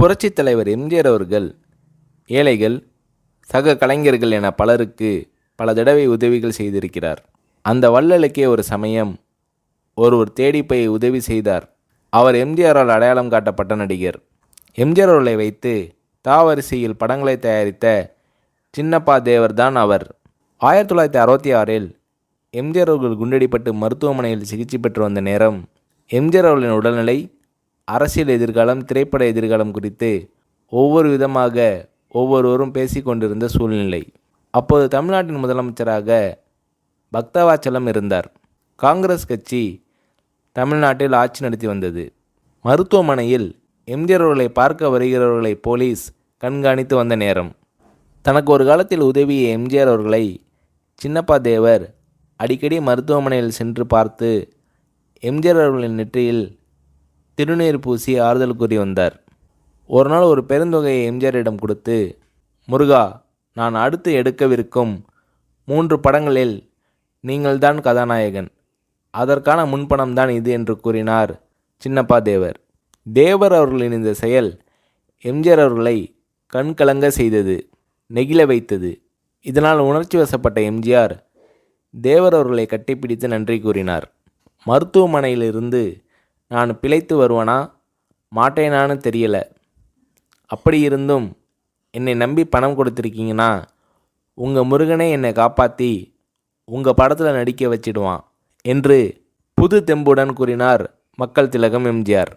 புரட்சித் தலைவர் எம்ஜிஆர் அவர்கள் ஏழைகள் சக கலைஞர்கள் என பலருக்கு பல தடவை உதவிகள் செய்திருக்கிறார். அந்த வள்ளலுக்கே ஒரு சமயம் ஒருவர் தேடி போய் உதவி செய்தார். அவர் எம்ஜிஆரால் அடையாளம் காட்டப்பட்ட நடிகர். எம்ஜிஆர் அவர்களை வைத்து தாவரிசையில் படங்களை தயாரித்த சின்னப்பா தேவர் தான் அவர். ஆயிரத்தி தொள்ளாயிரத்தி அறுபத்தி ஆறில் எம்ஜிஆர் அவர்கள் குண்டடிப்பட்டு மருத்துவமனையில் சிகிச்சை பெற்று வந்த நேரம் எம்ஜிஆர் அவர்களின் உடல்நிலை அரசியல் எதிர்காலம் திரைப்பட எதிர்காலம் குறித்து ஒவ்வொரு விதமாக ஒவ்வொருவரும் பேசிக்கொண்டிருந்த சூழ்நிலை. அப்போது தமிழ்நாட்டின் முதலமைச்சராக பக்தவாச்சலம் இருந்தார். காங்கிரஸ் கட்சி தமிழ்நாட்டில் ஆட்சி நடத்தி வந்தது. மருத்துவமனையில் எம்ஜிஆர் அவர்களை பார்க்க வருகிறவர்களை போலீஸ் கண்காணித்து வந்த நேரம். தனக்கு ஒரு காலத்தில் உதவிய எம்ஜிஆர் அவர்களை சின்னப்பா தேவர் அடிக்கடி மருத்துவமனையில் சென்று பார்த்து எம்ஜிஆர் அவர்களின் நெற்றியில் திருநீர் பூசி ஆறுதல் கூறி வந்தார். ஒரு நாள் ஒரு பெருந்தொகையை எம்ஜிஆரிடம் கொடுத்து முருகா நான் அடுத்து எடுக்கவிருக்கும் மூன்று படங்களில் நீங்கள்தான் கதாநாயகன். அதற்கான முன்பணம் தான் இது என்று கூறினார் சின்னப்பா தேவர். தேவர் அவர்களின் இந்த செயல் எம்ஜிஆர் அவர்களை கண்கலங்க செய்தது நெகிழ வைத்தது. இதனால் உணர்ச்சி வசப்பட்ட எம்ஜிஆர் தேவர் அவர்களை கட்டிப்பிடித்து நன்றி கூறினார். மருத்துவமனையிலிருந்து நான் பிழைத்து வருவனா? மாட்டேனான்னு தெரியல. அப்படி இருந்தும் என்னை நம்பி பணம் கொடுத்துருக்கீங்கன்னா உங்கள் முருகனே என்னை காப்பாற்றி உங்கள் படத்தில் நடிக்க வச்சிடுவான் என்று புது தெம்புடன் கூறினார் மக்கள் திலகம் எம்ஜிஆர்.